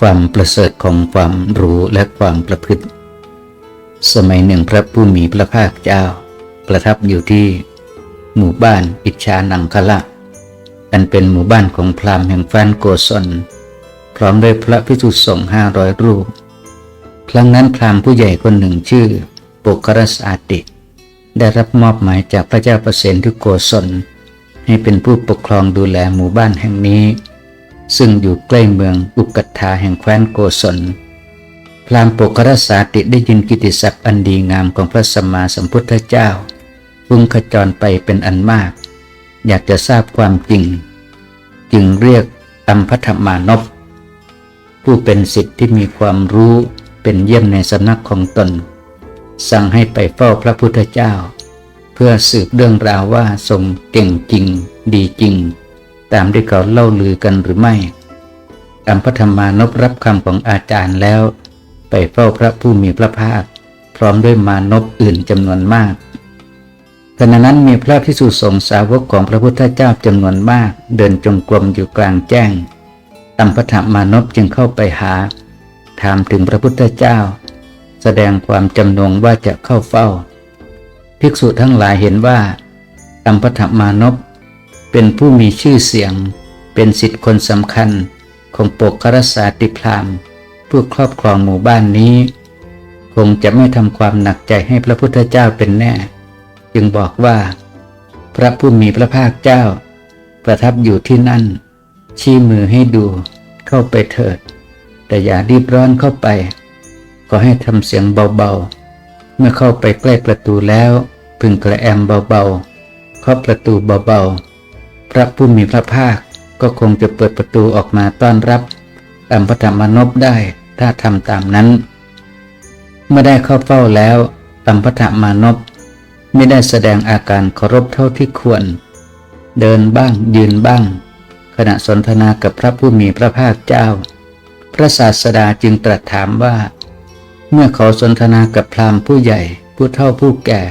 ความประเสริฐของความรู้และความประพฤติ สมัยหนึ่งพระผู้มีพระภาคเจ้า ประทับอยู่ที่ หมู่บ้านอิชานังคละอันเป็นหมู่บ้านของพราหมณ์แห่งฟานโกศลพร้อมด้วยพระพิสุสงฆ์ห้าร้อยรูป ครั้งนั้นพราหมณ์ผู้ใหญ่คนหนึ่งชื่อปุกรสอาติ ได้รับมอบหมายจากพระเจ้าประเสนทุโกศลให้เป็นผู้ปกครองดูแลหมู่บ้านแห่งนี้ ซึ่งอยู่ใกล้เมืองอุกัตถาแห่งแคว้นโกศล พราหมณ์ปกรสาติได้ยินกิติศัพท์อันดีงามของพระสัมมาสัมพุทธเจ้าพุ่งขจรไปเป็นอันมาก อยากจะทราบความจริง จึงเรียกอัมพัทมานพผู้เป็นสิทธิ์ที่มีความรู้เป็นเยี่ยมในสำนักของตน สั่งให้ไปเฝ้าพระพุทธเจ้า เพื่อสืบเรื่องราวว่าทรงเก่งจริง ดีจริง ตามที่เขาเล่าลือกันหรือไม่อัมพธรรมานพรับคำของอาจารย์แล้ว ไปเฝ้าพระผู้มีพระภาค พร้อมด้วยมานพอื่นจำนวนมากขณะนั้นมีพระพิสุสงสาวกของพระพุทธเจ้าจำนวนมาก เดินจงกรมอยู่กลางแจ้งอัมพธรรมานพจึงเข้าไปหา ถามถึงพระพุทธเจ้า แสดงความจำนงว่าจะเข้าเฝ้า ภิกษุทั้งหลายเห็นว่าอัมพธรรมานพ เป็นผู้มีชื่อเสียง เป็นสิทธิคนสำคัญของปกครสาติพรามผู้ครอบครองหมู่บ้านนี้ คงจะไม่ทำความหนักใจให้พระพุทธเจ้าเป็นแน่ จึงบอกว่า พระผู้มีพระภาคเจ้า ประทับอยู่ที่นั่น ชี้มือให้ดูเข้าไปเถิด แต่อย่ารีบร้อนเข้าไป ก็ให้ทำเสียงเบาๆ เมื่อเข้าไปใกล้ประตูแล้ว พึงกระแอมเบาๆเคาะประตูเบาๆ พระผู้มีพระภาคก็คงจะเปิดประตูออกมาต้อนรับอัมพธรรมนพได้ถ้าทำตามนั้น เมื่อได้เข้าเฝ้าแล้วอัมพธรรมานพไม่ได้แสดงอาการเคารพเท่าที่ควร เดินบ้างยืนบ้าง ขณะสนทนากับพระผู้มีพระภาคเจ้า พระศาสดาจึงตรัสถามว่า เมื่อเขาสนทนากับพราหมณ์ผู้ใหญ่ผู้เฒ่าผู้แก่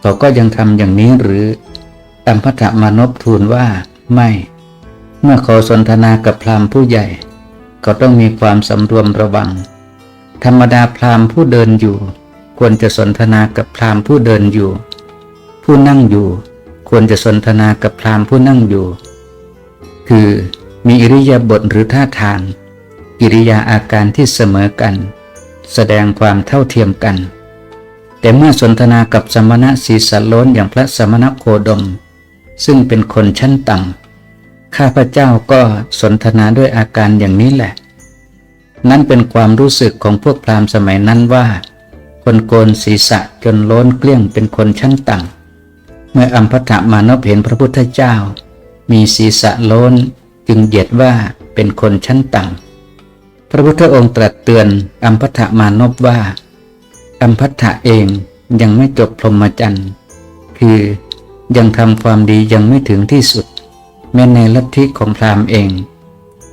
เขาก็ยังทำอย่างนี้หรือ อัมพธมานพทูลว่าไม่ เมื่อขาสนทนากับพราหมณ์ผู้ใหญ่ ก็ต้องมีความสำรวมระวัง ธรรมดาพราหมณ์ผู้เดินอยู่ ควรจะสนทนากับพราหมณ์ผู้เดินอยู่ ผู้นั่งอยู่ ควรจะสนทนากับพราหมณ์ผู้นั่งอยู่ คือมีอิริยาบถหรือท่าทางกิริยาอาการที่เสมอกัน แสดงความเท่าเทียมกัน แต่เมื่อสนทนากับสมณะศีสโล้นอย่างพระสมณโคดม ซึ่งเป็นคนชั้นต่ำข้าพเจ้าก็สนทนาด้วยอาการอย่างนี้แหละ นั่นเป็นความรู้สึกของพวกพราหมณ์สมัยนั้นว่า คนโกนศีรษะจนโล้นเกลี้ยงเป็นคนชั้นต่ำเมื่ออัมพธมานพเห็นพระพุทธเจ้า มีศีรษะโล้นจึงเหยียดว่าเป็นคนชั้นต่ำพระพุทธองค์ตรัสเตือนอัมพธมานพว่าอัมพัทธะเองยังไม่จบพรหมจรรย์ คือ ยังทำความดียังไม่ถึงที่สุด แม้ในลัทธิของพราหมณ์เอง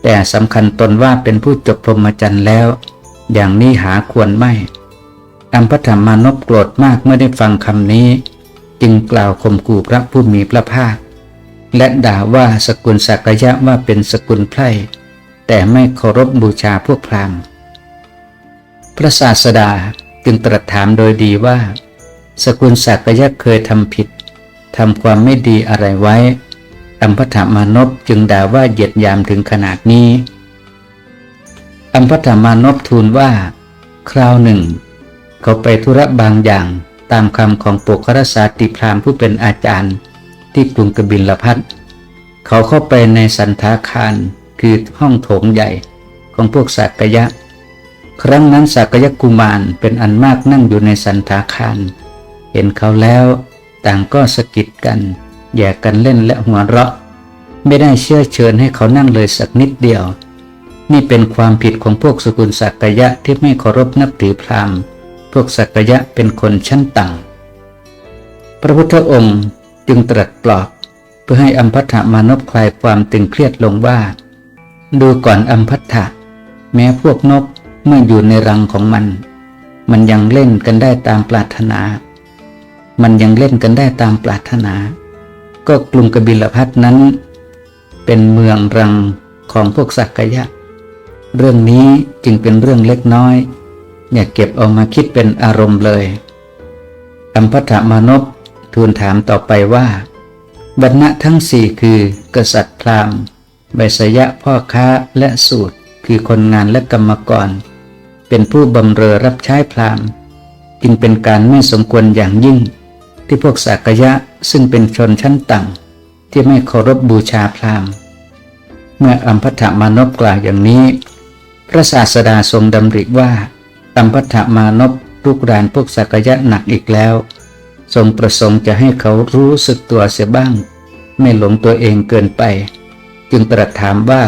แต่สำคัญตนว่าเป็นผู้จบพรหมจรรย์แล้ว อย่างนี้หาควรไม่อัมพธรรมานพโกรธมากเมื่อได้ฟังคำนี้ จึงกล่าวข่มขู่พระผู้มีพระภาค และด่าว่าสกุลสักยะว่าเป็นสกุลไพร่แต่ไม่เคารพบบูชาพวกพราหมณ์ พระศาสดาจึงตรัสถามโดยดีว่า สกุลสักยะเคยทำผิด ทำความไม่ดีอะไรไว้อัมพธมานพจึงด่าว่าเหยียดยามถึงขนาดนี้อัมพธมานพทูลว่า คราวหนึ่ง เขาไปธุระบางอย่างตามคำของปุครสาติพรามผู้เป็นอาจารย์ ที่กรุงกบิลพัทเขาเข้าไปในสันทาคารคือห้องโถงใหญ่ของพวกสักยะ ครั้งนั้นสักยะกุมารเป็นอันมากนั่งอยู่ในสันทาคาร เห็นเขาแล้ว ต่างก็สะกิดกันแย่กันเล่นและหัวเราะ ไม่ได้เชื่อเชิญให้เขานั่งเลยสักนิดเดียว นี่เป็นความผิดของพวกสกุลสักยะที่ไม่เคารพนับถือพราหมณ์พวกสักยะเป็นคนชั้นต่ำพระพุทธองค์จึงตรัสปลอบเพื่อให้อัมพัทธมานพคลายความตึงเครียดลงว่า ดูก่อนอัมพัทธะแม้พวกนกเมื่ออยู่ในรังของมัน มันยังเล่นกันได้ตามปรารถนา มันยังเล่นกันได้ตามปรารถนา ก็กลุ่มกบิลพัทนั้น เป็นเมืองรังของพวกสักยะ เรื่องนี้จึงเป็นเรื่องเล็กน้อย อย่าเก็บเอามาคิดเป็นอารมณ์เลยอัมพถมานพทูลถามต่อไปว่าบรรณะทั้งสี่คือ กษัตริย์พราหมณ์ไบสยะพ่อค้าและสูตรคือคนงานและกรรมกร เป็นผู้บำเรอรับใช้พราหมณ์จึงเป็นการไม่สมควรอย่างยิ่ง ที่พวกสากยะซึ่งเป็นชนชั้นต่ำที่ไม่เคารพบบูชาพราหมณ์ เมื่ออัมพถมานพกล่าวอย่างนี้ พระศาสดาทรงดำริว่าอัมพถมานพลุกรานพวกสากยะหนักอีกแล้ว ทรงประสงค์จะให้เขารู้สึกตัวเสียบ้าง ไม่หลงตัวเองเกินไป จึงตรัสถามว่า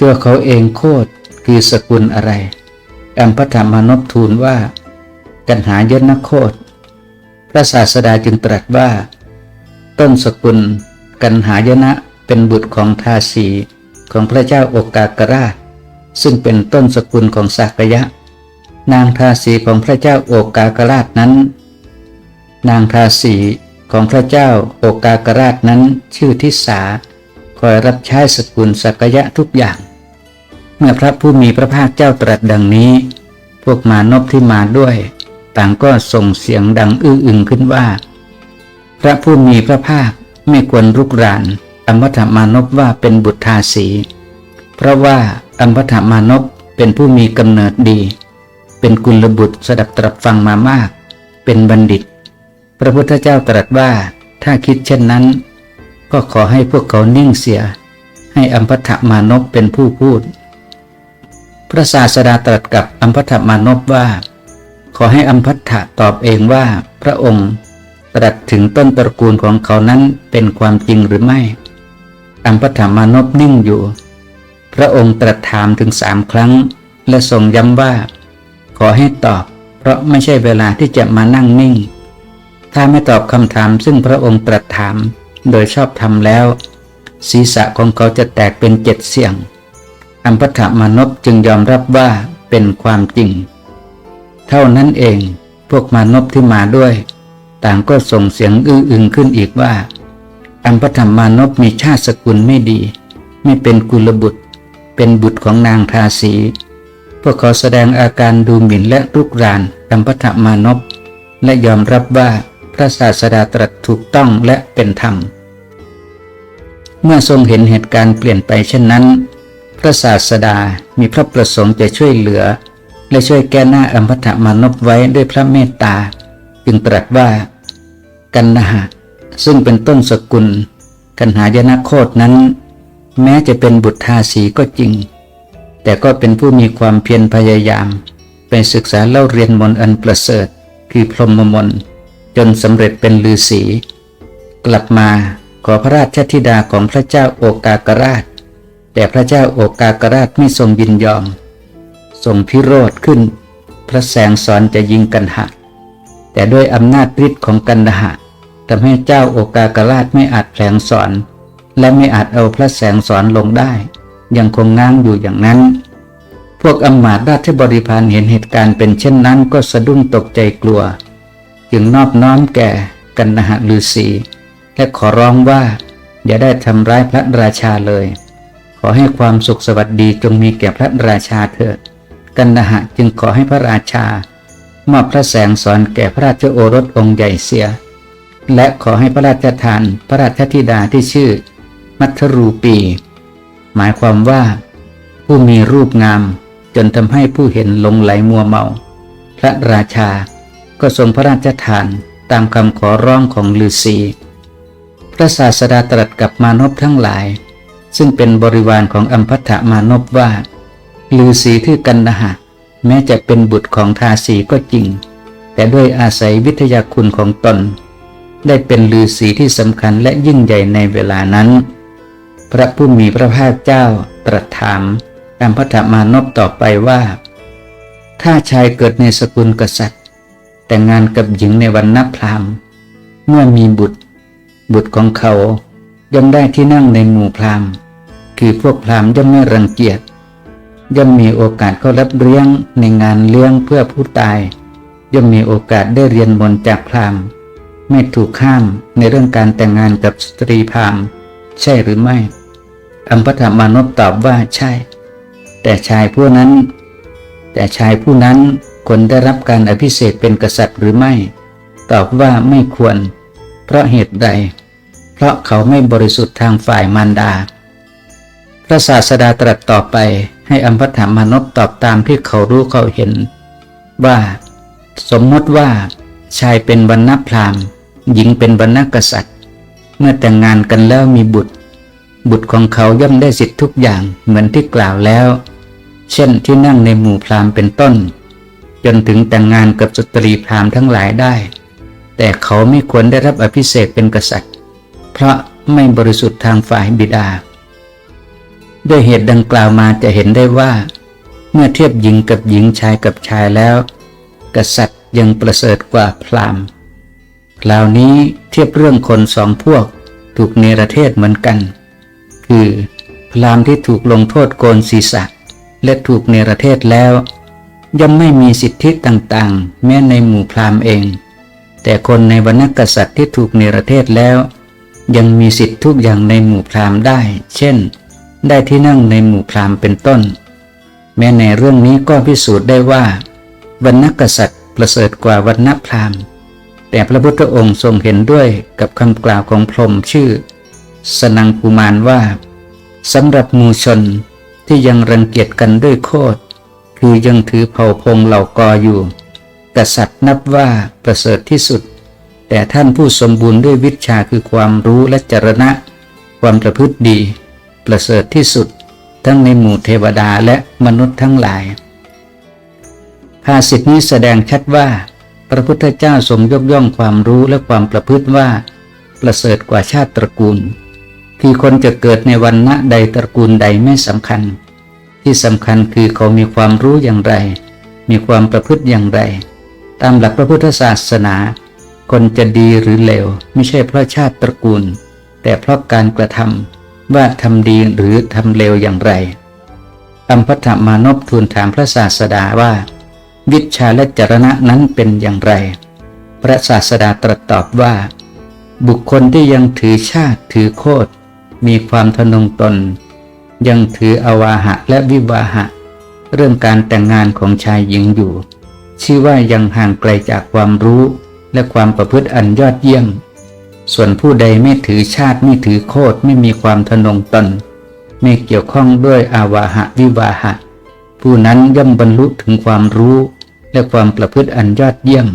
ตัวเขาเองโคตรคือสกุลอะไรอัมพถมานพทูลว่า กันหายนโคตร พระศาสดาจึงตรัสว่า ต้นสกุลกันหายนะเป็นบุตรของทาสีของพระเจ้าโอกากราช ซึ่งเป็นต้นสกุลของสักยะ นางทาสีของพระเจ้าโอกากราชนั้น นางทาสีของพระเจ้าโอกากราชนั้นชื่อทิสาคอยรับใช้สกุลสักยะทุกอย่าง เมื่อพระผู้มีพระภาคเจ้าตรัสดังนี้ พวกมานพที่มาด้วย ต่างก็ส่งเสียงดังอื้ออึงขึ้นว่า พระผู้มีพระภาคไม่ควรรุกรานอัมพธมานพว่าเป็นบุตรทาสี เพราะว่าอัมพธมานพเป็นผู้มีกำเนิดดี เป็นกุลบุตรสดับตรับฟังมามาก เป็นบัณฑิต พระพุทธเจ้าตรัสว่าถ้าคิดเช่นนั้น ก็ขอให้พวกเขานิ่งเสีย ให้อัมพธมานพเป็นผู้พูด พระศาสดาตรัสกับอัมพธมานพว่า อให้อัมพัทธะตอบเองว่าพระองค์ตรัสถึงต้นตระกูลของเขานั้นเป็นความจริงหรือไม่ อัมพัทธมานพนิ่งอยู่ พระองค์ตรัสถามถึงสามครั้ง และทรงย้ำว่า ขอให้ตอบ เพราะไม่ใช่เวลาที่จะมานั่งนิ่ง ถ้าไม่ตอบคำถามซึ่งพระองค์ตรัสถามโดยชอบทำแล้ว ศีรษะของเขาจะแตกเป็นเจ็ดเสียง อัมพัทธมานพจึงยอมรับว่าเป็นความจริง เท่านั้นเอง พวกมานพที่มาด้วย ต่างก็ส่งเสียงอื้ออึงขึ้นอีกว่าอัมพธรรมมานพมีชาติสกุลไม่ดี ไม่เป็นกุลบุตร เป็นบุตรของนางทาสี พวกเขาแสดงอาการดูหมิ่นและรุกรานอัมพธรรมมานพและยอมรับว่าพระศาสดาตรัสถูกต้องและเป็นธรรม เมื่อทรงเห็นเหตุการณ์เปลี่ยนไปเช่นนั้น พระศาสดามีพระประสงค์จะช่วยเหลือ และช่วยแก้หน้าอมพธมานพไว้ด้วยพระเมตตา จึงตรัสว่า กันนะหะซึ่งเป็นต้นสกุล กันหายนะโคตนั้น แม้จะเป็นบุตรทาสีก็จริง แต่ก็เป็นผู้มีความเพียรพยายามไปศึกษาเล่าเรียนมนอันประเสริฐ คือพรหมมนจนสำเร็จเป็นฤาษีกลับมาขอพระราชธิดาของพระเจ้าโอกากราช แต่พระเจ้าโอกากราชไม่ทรงยินยอม ทรงพิโรธขึ้น พระแสงสอนจะยิงกันหะ แต่ด้วยอำนาจฤทธิ์ของกันหะทำให้เจ้าโอกากราชไม่อาจแผลงสอน และไม่อาจเอาพระแสงสอนลงได้ ยังคงง้างอยู่อย่างนั้น พวกอำมาตย์ราชบริพารเห็นเหตุการณ์เป็นเช่นนั้นก็สะดุ้งตกใจกลัว จึงนอบน้อมแก่กันนหะฤาษีและขอร้องว่าอย่าได้ทำร้ายพระราชาเลย ขอให้ความสุขสวัสดีจงมีแก่พระราชาเถิด กันนหะจึงขอให้พระราชามอบพระแสงสอนแก่พระราชโอรสองค์ใหญ่เสีย และขอให้พระราชทานพระราชธิดาที่ชื่อ มัทรูปี หมายความว่า ผู้มีรูปงาม จนทำให้ผู้เห็นหลงไหลมัวเมา พระราชาก็ทรงพระราชทานตามคำขอร้องของฤาษีพระศาสดาตรัสกับมานพทั้งหลาย ซึ่งเป็นบริวารของอัมพัทธมานพว่า ฤาษีที่กันดหะ แม้จะเป็นบุตรของทาสีก็จริง แต่ด้วยอาศัยวิทยาคุณของตน ได้เป็นฤาษีที่สำคัญและยิ่งใหญ่ในเวลานั้น พระผู้มีพระภาคเจ้าตรัสถามอัมพัทธมานพต่อไปว่า ถ้าชายเกิดในสกุลกษัตริย์ แต่งงานกับหญิงในวันนับพรามเมื่อมีบุตร บุตรของเขาย่อมได้ที่นั่งในหมู่พรามคือพวกพรามย่อมไม่รังเกียจ ย่อมมีโอกาสเข้ารับเลี้ยงในงานเลี้ยงเพื่อผู้ตาย ย่อมมีโอกาสได้เรียนมนจากพราหมณ์ไม่ถูกข้ามในเรื่องการแต่งงานกับสตรีพราหมณ์ ใช่หรือไม่อัมพธมานพตอบว่าใช่ แต่ชายผู้นั้น แต่ชายผู้นั้นควรได้รับการอภิเษกเป็นกษัตริย์หรือไม่ ตอบว่าไม่ควร เพราะเหตุใด เพราะเขาไม่บริสุทธิ์ทางฝ่ายมารดา พระศาสดาตรัสต่อไป ให้อัมพถามานพตอบตามที่เขารู้เขาเห็น ว่า สมมติว่า ชายเป็นวรรณพราหมณ์หญิงเป็นวรรณกษัตริย์ เมื่อแต่งงานกันแล้วมีบุตร บุตรของเขาย่อมได้สิทธิทุกอย่างเหมือนที่กล่าวแล้ว เช่นที่นั่งในหมู่พราหมณ์เป็นต้น จนถึงแต่งงานกับสตรีพราหมณ์ทั้งหลายได้ แต่เขาไม่ควรได้รับอภิเษกเป็นกษัตริย์ เพราะไม่บริสุทธิ์ทางฝ่ายบิดา ด้วยเหตุดังกล่าวมาจะเห็นได้ว่า เมื่อเทียบหญิงกับหญิงชายกับชายแล้ว กษัตริย์ยังประเสริฐกว่าพราหมณ์คราวนี้เทียบเรื่องคนสองพวกถูกเนรเทศเหมือนกัน คือพราหมณ์ที่ถูกลงโทษโกนศีรษะ และถูกเนรเทศแล้ว ย่อมไม่มีสิทธิต่างๆ แม้ในหมู่พราหมณ์เอง แต่คนในวรรณกษัตริย์ที่ถูกเนรเทศแล้ว ยังมีสิทธิทุกอย่างในหมู่พราหมณ์ได้ เช่น ได้ที่นั่งในหมู่พราหมณ์เป็นต้น แม้ในเรื่องนี้ก็พิสูจน์ได้ว่าวรรณกษัตริย์ประเสริฐกว่าวรรณพราหมณ์ แต่พระพุทธองค์ทรงเห็นด้วยกับคำกล่าวของพรหมชื่อ สนังกุมารว่าสำหรับมูชนที่ยังรังเกียจกันด้วยโคตรคือยังถือเผ่าพงเหล่ากออยู่ กษัตริย์นับว่าประเสริฐที่สุด แต่ท่านผู้สมบูรณ์ด้วยวิชาคือความรู้และจรณะ ความประพฤติดี ประเสริฐที่สุด ทั้งในหมู่เทวดาและมนุษย์ทั้งหลาย ภาษิตนี้แสดงชัดว่า พระพุทธเจ้าทรงยกย่องความรู้และความประพฤติว่า ประเสริฐกว่าชาติตระกูล ที่คนจะเกิดในวันณะใดตระกูลใดไม่สำคัญ ที่สำคัญคือเขามีความรู้อย่างไร มีความประพฤติอย่างไร ตามหลักพระพุทธศาสนาคนจะดีหรือเลวไม่ใช่เพราะชาติตระกูล แต่เพราะการกระทำ ว่าทำดีหรือทำเลวอย่างไรอัมพัทมานพทูลถามพระศาสดาว่า วิชาและจรณะนั้นเป็นอย่างไร พระศาสดาตรัสตอบว่า บุคคลที่ยังถือชาติถือโคตมีความทนงตน ยังถืออวาหะและวิวาหะ เรื่องการแต่งงานของชายหญิงอยู่ ชื่อว่ายังห่างไกลจากความรู้และความประพฤติอันยอดเยี่ยม ส่วนผู้ใดไม่ถือชาติไม่ถือโคตไม่มีความทนงตน ไม่เกี่ยวข้องด้วยอาวาหะวิวาหะ ผู้นั้นย่อมบรรลุถึงความรู้ และความประพฤติอันยอดเยี่ยม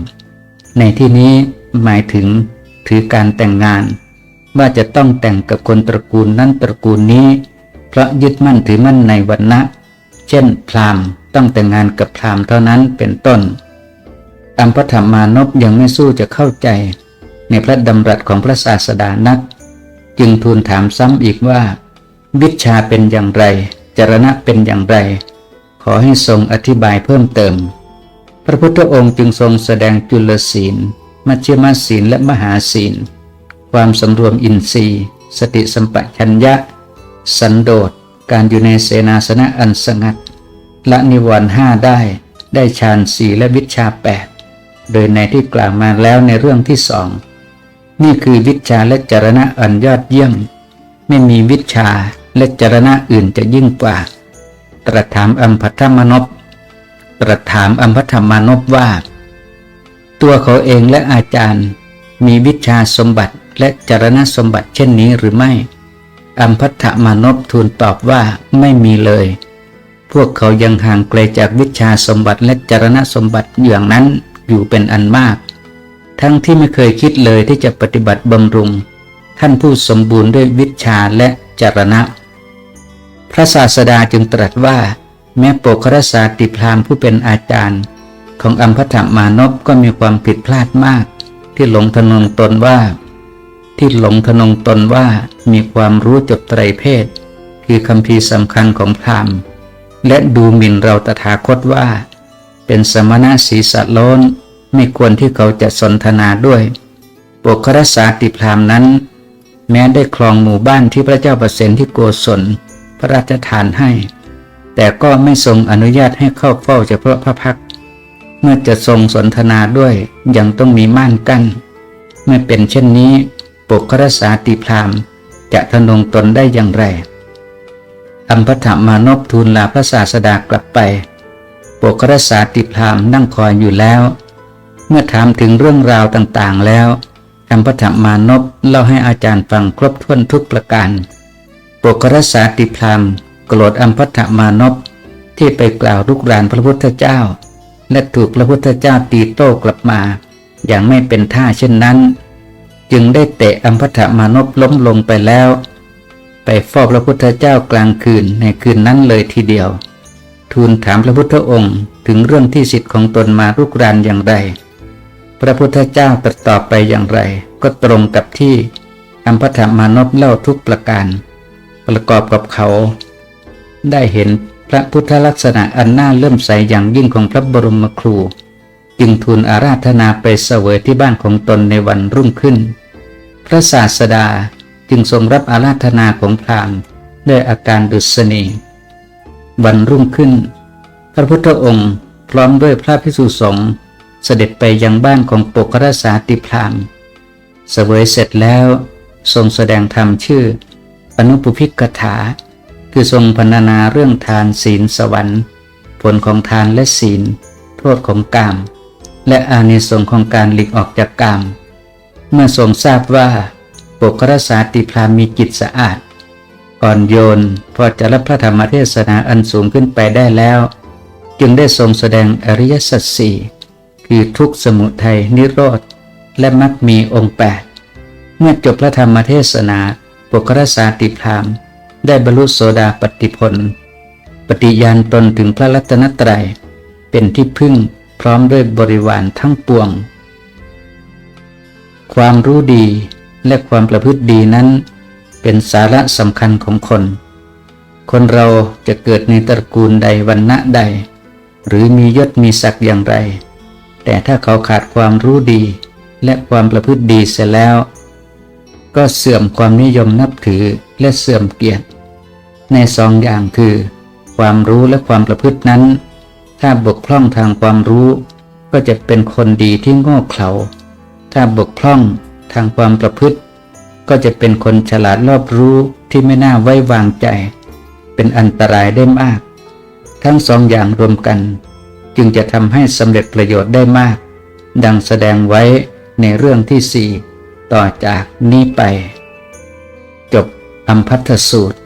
ในที่นี้หมายถึงถือการแต่งงาน ว่าจะต้องแต่งกับคนตระกูลนั้นตระกูลนี้ เพราะยึดมั่นถือมั่นในวันนะเช่น พราหมณ์ต้องแต่งงานกับพราหมณ์เท่านั้นเป็นต้นอัมพธรรมานพยังไม่สู้จะเข้าใจ ในพระดำรัสของพระศาสดานัก จึงทูลถามซ้ำอีกว่า วิชาเป็นอย่างไร จรณะเป็นอย่างไร ขอให้ทรงอธิบายเพิ่มเติม พระพุทธองค์จึงทรงแสดงจุลศีล มัชฌิมศีลและมหาศีล ความสำรวมอินทรีย์ สติสัมปชัญญะ สันโดษการอยู่ในเสนาสนะอันสงัดละนิวรณ์ห้าได้ได้ฌานสี่และวิชาแปดโดยในที่กล่าวมาแล้วในเรื่องที่สอง นี่คือวิชาและจรณะอันยอดเยี่ยม ไม่มีวิชาและจรณะอื่นจะยิ่งกว่า ตรัสถามอัมพัทธมนพตรัสถามอัมพัทธมานพว่า ตัวเขาเองและอาจารย์ มีวิชาสมบัติและจรณะสมบัติเช่นนี้หรือไม่ อัมพัทธมานพทูลตอบว่าไม่มีเลย พวกเขายังห่างไกลจากวิชาสมบัติและจรณะสมบัติอย่างนั้นอยู่เป็นอันมาก ทั้งที่ไม่เคยคิดเลยที่จะปฏิบัติบำรุง ท่านผู้สมบูรณ์ด้วยวิชาและจรณะ พระศาสดาจึงตรัสว่า แม้โปกรสาติพรามผู้เป็นอาจารย์ ของอัมพธมานพก็มีความผิดพลาดมาก ที่หลงทนงตนว่า ที่หลงทนงตนว่ามีความรู้จบไตรเพศ คือคำพีสำคัญของพราหมณ์ และดูหมิ่นเราตถาคตว่า เป็นสมณะศีสะโล้น ไม่ควรที่เขาจะสนทนาด้วยปกครสาติพรามนั้น แม้ได้ครองหมู่บ้านที่พระเจ้าประเสนที่โกศลพระราชทานให้ แต่ก็ไม่ทรงอนุญาตให้เข้าเฝ้าเฉพาะพระพัก เมื่อจะทรงสนทนาด้วยยังต้องมีม่านกั้น เมื่อเป็นเช่นนี้ปกครสาติพรามจะทนงตนได้อย่างไรอัมพถมานพทูลลาพระศาสดากลับไปปกครสาติพรามนั่งคอยอยู่แล้ว เมื่อถามถึงเรื่องราวต่างๆ แล้วอัมพถมานพเล่าให้อาจารย์ฟังครบถ้วนทุกประการปกรสาติพรามโกรธอัมพถมานพที่ไปกล่าวลุกรานพระพุทธเจ้า และถูกพระพุทธเจ้าตีโต้กลับมา อย่างไม่เป็นท่าเช่นนั้น จึงได้เตะอัมพถมานพล้มลงไปแล้ว ไปฟอบพระพุทธเจ้ากลางคืนในคืนนั้นเลยทีเดียว ทูลถามพระพุทธองค์ถึงเรื่องที่สิทธิ์ของตนมาลุกรานอย่างไร พระพุทธเจ้าตรัสตอบไปอย่างไร ก็ตรงกับที่อัมพถมานพเล่าทุกประการ ประกอบกับเขา ได้เห็นพระพุทธลักษณะอันน่าเลื่อมใสอย่างยิ่งของพระบรมครู จึงทูลอาราธนาไปเสวยที่บ้านของตนในวันรุ่งขึ้น พระศาสดาจึงทรงรับอาราธนาของพราหมณ์ด้วยอาการดุษณีวันรุ่งขึ้น พระพุทธองค์พร้อมด้วยพระพิสุสงฆ์ เสด็จไปยังบ้านของปกรสาติพรามเสวยเสร็จแล้วทรงแสดงธรรมชื่ออนุปุพิกถา คือทรงพรรณนาเรื่องทานศีลสวรรค์ ผลของทานและศีล โทษของกาม และอานิสงส์ของการหลีกออกจากกาม เมื่อทรงทราบว่าปกรสาติพรามมีจิตสะอาดอ่อนโยนพอจะรับพระธรรมเทศนาอันสูงขึ้นไปได้แล้ว จึงได้ทรงแสดงอริยสัจสี่ คือทุกสมุทัยนิโรธ และมรรคมีองค์แปดเมื่อจบพระธรรมเทศนาปกรสาติพรามได้บรรลุโสดาปติผลปฏิญาณตนถึงพระรัตนตรัย เป็นที่พึ่งพร้อมด้วยบริวารทั้งปวง ความรู้ดีและความประพฤติดีนั้น เป็นสาระสำคัญของคน คนเราจะเกิดในตระกูลใดวันณะใด หรือมียศมีศักดิ์อย่างไร แต่ถ้าเขาขาดความรู้ดี และความประพฤติดีเสียแล้ว ก็เสื่อมความนิยมนับถือและเสื่อมเกียรติ ในสองอย่างคือ ความรู้และความประพฤตินั้น ถ้าบกพร่องทางความรู้ก็จะเป็นคนดีที่โง่เขลา ถ้าบกพร่องทางความประพฤติ ก็จะเป็นคนฉลาดรอบรู้ที่ไม่น่าไว้วางใจ เป็นอันตรายได้มาก ทั้งสองอย่างรวมกัน จึงจะทำให้สำเร็จประโยชน์ได้มาก ดังแสดงไว้ในเรื่องที่สี่ต่อจากนี้ไป จบอัมพัทธสูตร